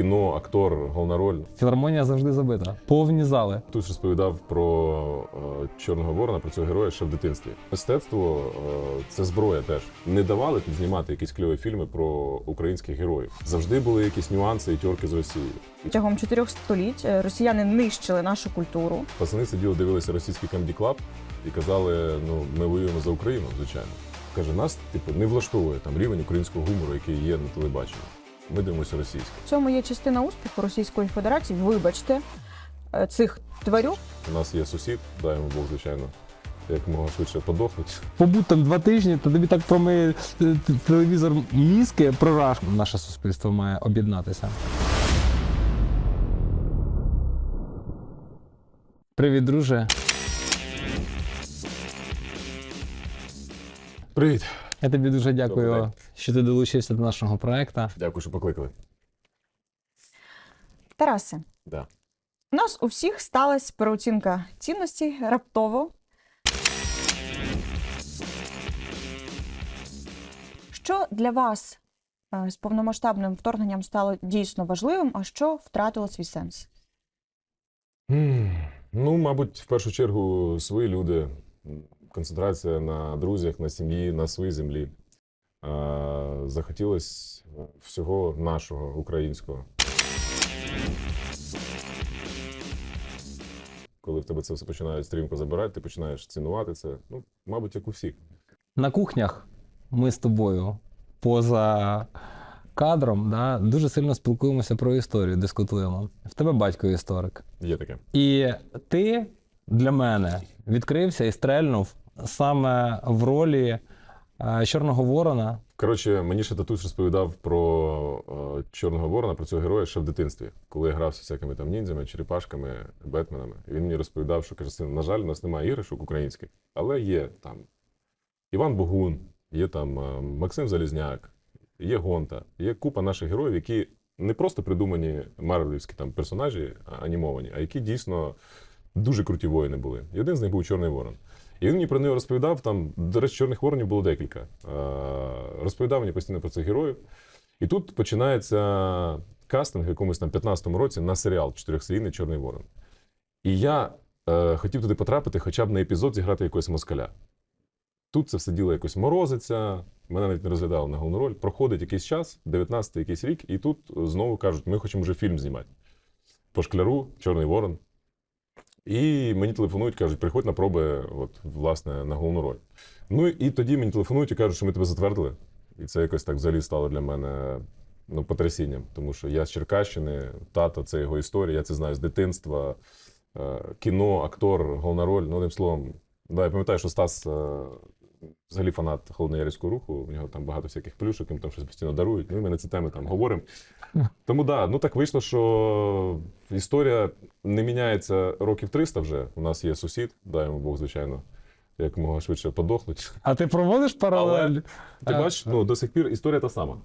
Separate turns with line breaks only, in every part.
кіно, актор, головна роль.
Філармонія завжди забита. Повні зали.
Тут розповідав про е, Чорного Ворона, про цього героя ще в дитинстві. Мистецтво е, це зброя теж. Не давали тут знімати якісь кльові фільми про українських героїв. Завжди були якісь нюанси і тьорки з Росією.
Протягом чотирьох століть е, росіяни нищили нашу культуру.
Пацани сиділи, дивилися російський Club і казали: ну ми воюємо за Україну, звичайно. Каже, нас типу не влаштовує там рівень українського гумору, який є на телебаченні. Ми дивимося російське.
В цьому є частина успіху Російської Федерації. Вибачте е, цих тварюк.
У нас є сусід, дай йому Бог, звичайно, якомога швидше подохнуть.
Побудь там два тижні, то тобі так промиє е, телевізор мізки прораж. Наше суспільство має об'єднатися. Привіт, друже.
Привіт!
Я тобі дуже дякую. Що ти долучився до нашого проекту.
Дякую, що покликали.
Тарасе,
Да.
у нас у всіх сталася переоцінка цінностей раптово. Що для вас е, з повномасштабним вторгненням стало дійсно важливим, а що втратило свій сенс?
Ну, мабуть, в першу чергу свої люди, концентрація на друзях, на сім'ї, на своїй землі. А, Захотілося всього нашого українського. Коли в тебе це все починають стрімко забирати, ти починаєш цінувати це. Ну, мабуть, як у всіх.
На кухнях ми з тобою поза кадром да, дуже сильно спілкуємося про історію, дискутуємо. В тебе батько історик.
Є таке.
І ти для мене відкрився і стрельнув саме в ролі е, Чорного Ворона.
Коротше, мені ще татусь розповідав про е, Чорного Ворона, про цього героя ще в дитинстві, коли я грався всякими там ніндзями, черепашками, бетменами. І він мені розповідав, що каже, на жаль, у нас немає іграшок українських, але є там Іван Богун, є там е, Максим Залізняк, є Гонта, є купа наших героїв, які не просто придумані марвелівські там персонажі анімовані, а які дійсно дуже круті воїни були. І один з них був Чорний Ворон. І він мені про нього розповідав. Там, до речі, чорних воронів було декілька. Е, Розповідав мені постійно про цих героїв. І тут починається кастинг в якомусь там 15-му році на серіал чотирьохсерійний Чорний Ворон. І я е, хотів туди потрапити, хоча б на епізод зіграти якогось москаля. Тут це все діло якось морозиться, мене навіть не розглядали на головну роль. Проходить якийсь час, 19-й якийсь рік, і тут знову кажуть, ми хочемо вже фільм знімати. По шкляру, Чорний Ворон. І мені телефонують, кажуть, приходь на проби, от, власне, на головну роль. Ну і тоді мені телефонують і кажуть, що ми тебе затвердили. І це якось так взагалі стало для мене ну, потрясінням, тому що я з Черкащини, тато, це його історія, я це знаю з дитинства. Е, Кіно, актор, головна роль. Ну, одним словом, да, я пам'ятаю, що Стас е, взагалі фанат холодноярського руху. У нього там багато всяких плюшок, їм там щось постійно дарують. Ну, і ми на ці теми там говоримо. Тому да, ну так вийшло, що історія не міняється років 300 вже. У нас є сусід, дай йому Бог, звичайно, якомога швидше подохнуть.
А ти проводиш паралель?
Ти
Е,
бачиш, ну до сих пір історія та сама.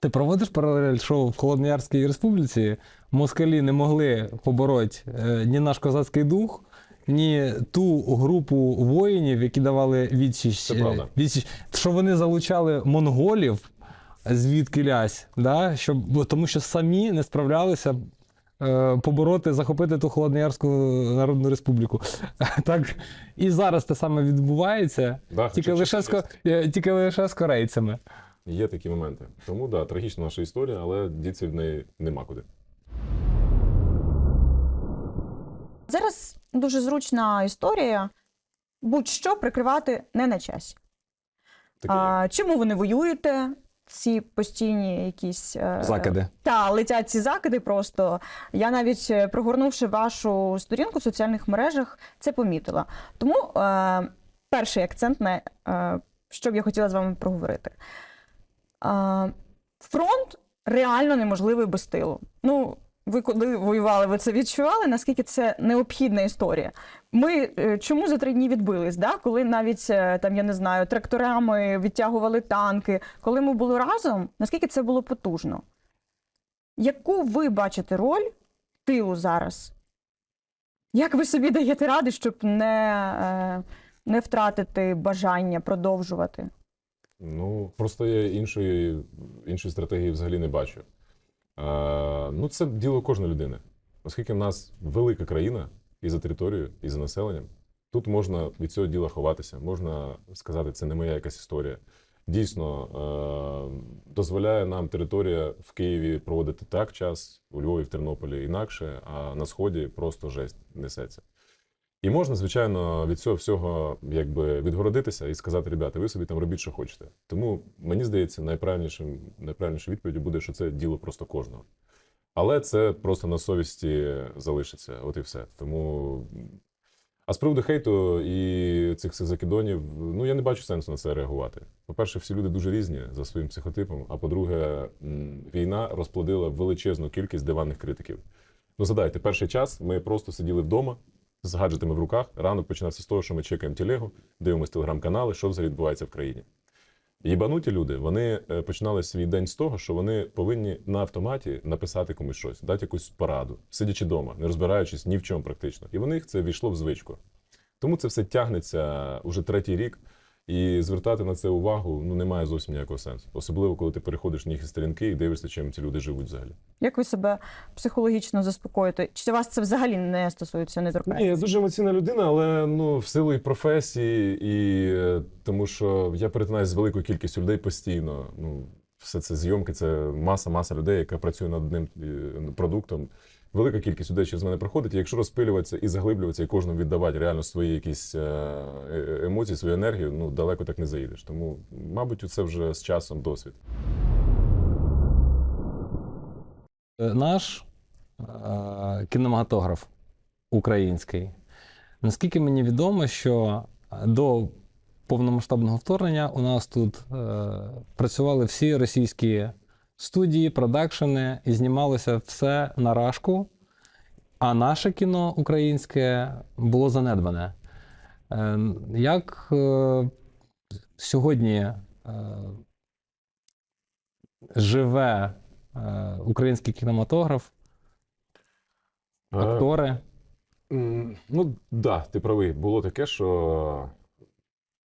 Ти проводиш паралель, що в Холодноярській республіці москалі не могли побороти е, ні наш козацький дух, ні ту групу воїнів, які давали відсіч,
Це правда.
е, відсіч що вони залучали монголів звідки лясь, да? щоб, тому що самі не справлялися. е, Побороти, захопити ту Холодноярську Народну Республіку. Так і зараз те саме відбувається,
Да,
тільки лише, з, е, тільки лише з корейцями.
Є такі моменти. Тому да, трагічна наша історія, але діться в неї нема куди.
Зараз дуже зручна історія. Будь-що прикривати не на часі. А, чому ви не воюєте? Ці постійні якісь е,
Закиди.
Та летять ці закиди просто. Я навіть е, прогорнувши вашу сторінку в соціальних мережах, це помітила. Тому е, перший акцент на е, що б я хотіла з вами проговорити. Е, фронт реально неможливий без тилу. Ну, ви коли воювали, ви це відчували, наскільки це необхідна історія. Ми е, чому за три дні відбились? Да? Коли навіть е, там, я не знаю, тракторами відтягували танки, коли ми були разом, наскільки це було потужно? Яку ви бачите роль тилу зараз? Як ви собі даєте ради, щоб не, е, не втратити бажання продовжувати?
Ну, просто я іншої, іншої стратегії взагалі не бачу. Е, ну, це діло кожної людини. Оскільки в нас велика країна і за територією, і за населенням, тут можна від цього діла ховатися, можна сказати, це не моя якась історія. Дійсно, е- дозволяє нам територія в Києві проводити так час, у Львові, в Тернополі інакше, а на сході просто жесть несеться. І можна, звичайно, від цього всього якби відгородитися і сказати, ребята, ви собі там робіть, що хочете. Тому мені здається, найправильнішим, найправильнішою відповіддю буде, що це діло просто кожного. Але це просто на совісті залишиться, от і все. Тому. А з приводу хейту і цих закидонів, ну я не бачу сенсу на це реагувати. По-перше, всі люди дуже різні за своїм психотипом. А по-друге, війна розплодила величезну кількість диванних критиків. Ну, згадайте, перший час ми просто сиділи вдома з гаджетами в руках. Ранок починався з того, що ми чекаємо телегу, дивимося телеграм-канали, що взагалі відбувається в країні. Єбануті люди вони е, починали свій день з того, що вони повинні на автоматі написати комусь щось, дати якусь пораду, сидячи вдома, не розбираючись ні в чому практично. І в них це війшло в звичку. Тому це все тягнеться уже третій рік, і звертати на це увагу ну немає зовсім ніякого сенсу. Особливо, коли ти переходиш на їхні сторінки і дивишся, чим ці люди живуть взагалі.
Як ви себе психологічно заспокоїте? Чи вас це взагалі не стосується, не
Ні, я дуже емоційна людина, але ну в силу і професії, і е, тому що я перетинаюся з великою кількістю людей постійно. Ну, все це зйомки, це маса, маса людей, яка працює над одним е, продуктом. Велика кількість людей через мене проходить. Якщо розпилюватися і заглиблюватися, і кожному віддавати реально свої якісь е, е, емоції, свою енергію, ну далеко так не заїдеш. Тому, мабуть, це вже з часом досвід.
Е, Наш е, кінематограф український. Наскільки мені відомо, що до повномасштабного вторгнення у нас тут е, працювали всі російські студії, продакшени і знімалося все на рашку, а наше кіно українське було занедбане. Е, як е, сьогодні е, живе е, український кінематограф, актори?
Ну, да, ти правий. Було таке, що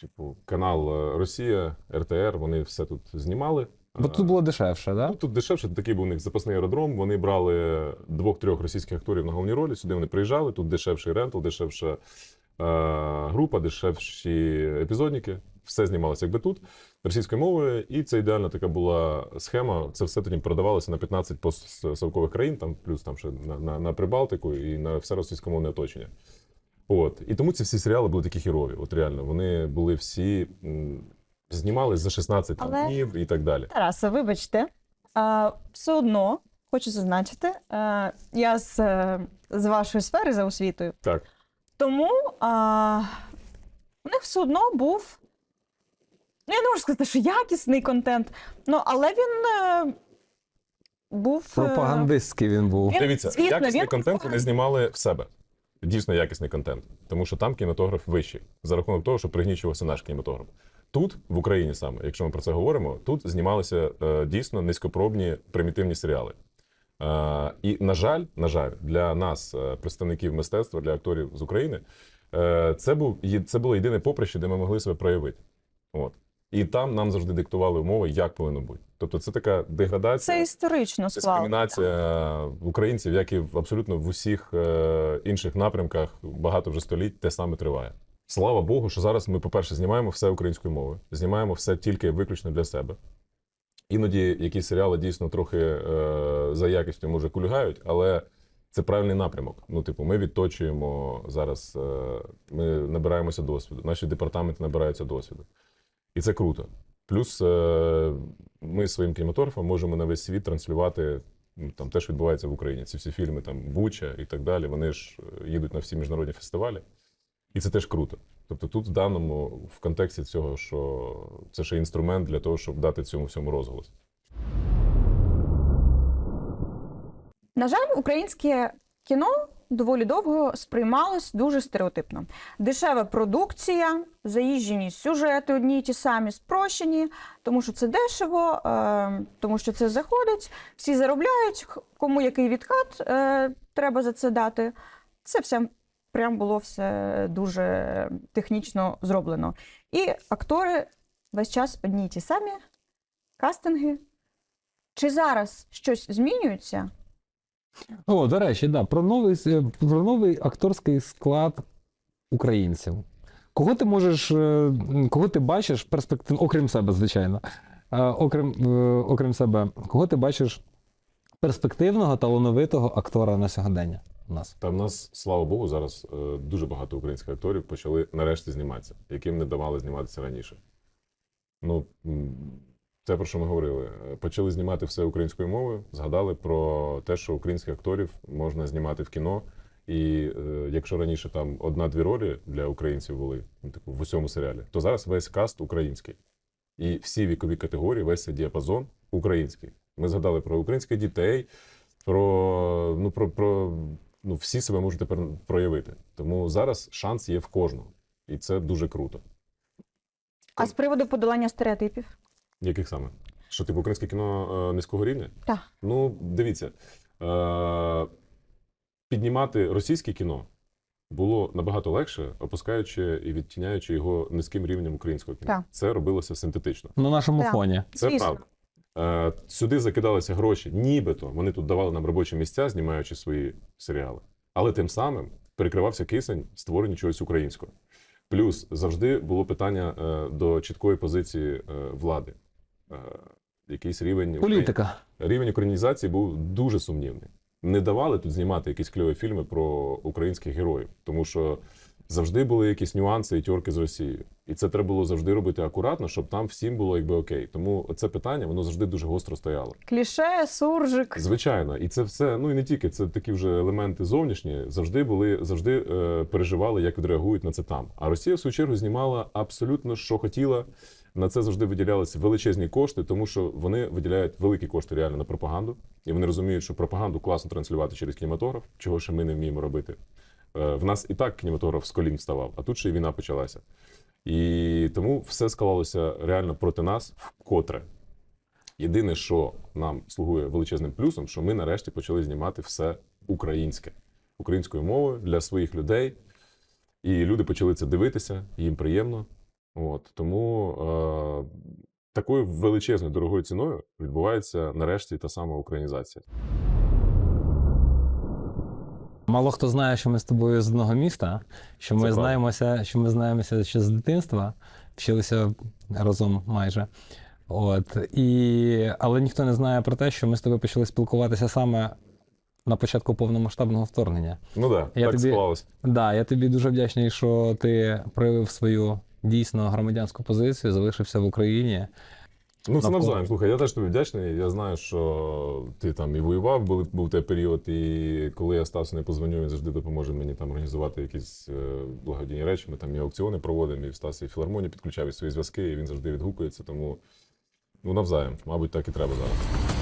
типу, канал Росія, РТР, вони все тут знімали.
Бо тут було дешевше,
Ну,
так?
тут дешевше, такий був у них запасний аеродром. Вони брали двох-трьох російських акторів на головні ролі. Сюди вони приїжджали. Тут дешевший рентал, дешевша е, група, дешевші епізодники. Все знімалося якби тут російською мовою, і це ідеальна така була схема. Це все тоді продавалося на 15 постсовкових країн, там плюс там ще на, на, на Прибалтику і на все російськомовне оточення. От і тому ці всі серіали були такі хірові. От реально, вони були всі м, знімались за 16 там,
Але-
днів і так далі.
Тарасе, вибачте, а, все одно хочу зазначити, а, я з, е, з вашої сфери за освітою,
Так.
тому а, у них все одно був. Ну, я не можу сказати, що якісний контент, ну, але він е, був. е,
Пропагандистський він був.
Він,
Дивіться,
звісно,
якісний
він
контент вони знімали в себе. Дійсно якісний контент. Тому що там кінематограф вищий за рахунок того, що пригнічувався наш кінематограф. Тут, в Україні саме, якщо ми про це говоримо, тут знімалися е, дійсно низькопробні примітивні серіали. Е, і, на жаль, на жаль, для нас, е, представників мистецтва, для акторів з України, це, був, це було єдине поприще, де ми могли себе проявити. От. І там нам завжди диктували умови, як повинно бути. Тобто це така деградація
Це історично
дискримінація українців, як і в абсолютно в усіх інших напрямках багато вже століть те саме триває. Слава Богу, що зараз ми, по-перше, знімаємо все українською мовою, знімаємо все тільки виключно для себе. Іноді якісь серіали дійсно трохи е, за якістю може кульгають, але це правильний напрямок. Ну, типу, ми відточуємо зараз, е, ми набираємося досвіду, наші департаменти набираються досвіду. І це круто. Плюс е, ми своїм кінематографом можемо на весь світ транслювати ну, там те, що відбувається в Україні. Ці всі фільми, там Буча і так далі. Вони ж е, їдуть на всі міжнародні фестивалі, і це теж круто. Тобто, тут в даному в контексті цього, що це ще інструмент для того, щоб дати цьому всьому розголос.
На жаль, українське кіно доволі довго сприймалось дуже стереотипно. Дешева продукція, заїжджені сюжети одні й ті самі, спрощені, тому що це дешево, е, тому що це заходить, всі заробляють, кому який відкат е, треба за це дати. Це все прям було все дуже технічно зроблено. І актори весь час одні й ті самі, кастинги. Чи зараз щось змінюється?
О, до речі, да, про новий, про новий акторський склад українців. Кого ти можеш, е, кого ти бачиш перспектив, окрім себе, звичайно. Е, Окрім, е, окрім себе, кого ти бачиш перспективного, талановитого актора на сьогодення у нас?
Та в нас, слава Богу, зараз е, дуже багато українських акторів почали нарешті зніматися, яким не давали зніматися раніше. Ну, це про що ми говорили. Е, Почали знімати все українською мовою, згадали про те, що українських акторів можна знімати в кіно. І е, якщо раніше там одна-дві ролі для українців були, ну, типу, в усьому серіалі, то зараз весь каст український. І всі вікові категорії, весь діапазон український. Ми згадали про українських дітей, про, ну, про, про ну, всі себе можуть тепер проявити. Тому зараз шанс є в кожного. І це дуже круто.
А з приводу подолання стереотипів?
Яких саме? Що, типу, українське кіно е, низького рівня?
Так.
Ну, дивіться, е, піднімати російське кіно було набагато легше, опускаючи і відтіняючи його низьким рівнем українського кіно.
Так.
Це робилося синтетично.
На нашому
Так.
фоні.
Це
Звісно.
правда. Е, сюди закидалися гроші, нібито вони тут давали нам робочі місця, знімаючи свої серіали. Але тим самим перекривався кисень створення чогось українського. Плюс завжди було питання е, до чіткої позиції е, влади. Якийсь рівень
Політика.
рівень українізації був дуже сумнівний. Не давали тут знімати якісь кльові фільми про українських героїв, тому що завжди були якісь нюанси і тьорки з Росією. І це треба було завжди робити акуратно, щоб там всім було якби окей. Тому це питання воно завжди дуже гостро стояло.
Кліше, суржик.
Звичайно, і це все, ну і не тільки це такі вже елементи зовнішні, завжди були, завжди е, переживали, як відреагують на це там. А Росія, в свою чергу, знімала абсолютно що хотіла. На це завжди виділялися величезні кошти, тому що вони виділяють великі кошти реально на пропаганду, і вони розуміють, що пропаганду класно транслювати через кінематограф, чого ще ми не вміємо робити. Е, в нас і так кінематограф з колін вставав, а тут ще й війна почалася. І тому все склалося реально проти нас вкотре. Єдине, що нам слугує величезним плюсом, що ми нарешті почали знімати все українське, українською мовою для своїх людей. І люди почали це дивитися, їм приємно. От тому е, такою величезною дорогою ціною відбувається нарешті та сама українізація.
Мало хто знає, що ми з тобою з одного міста, що ми знаємося, що ми знаємося ще з дитинства, вчилися разом майже. От. І... Але ніхто не знає про те, що ми з тобою почали спілкуватися саме на початку повномасштабного вторгнення.
Ну так,
Я
так
тобі-
склалося.
Да, я тобі дуже вдячний, що ти проявив свою дійсно громадянську позицію, залишився в Україні.
Ну, це навзаєм. Слухай, я теж тобі вдячний. Я знаю, що ти там і воював, був, був той період, і коли я Стасу не позвоню, він завжди допоможе мені там організувати якісь е, благодійні речі. Ми там і аукціони проводимо, і в Стасі і філармонії підключав і свої зв'язки, і він завжди відгукується. Тому ну навзаєм, мабуть, так і треба зараз.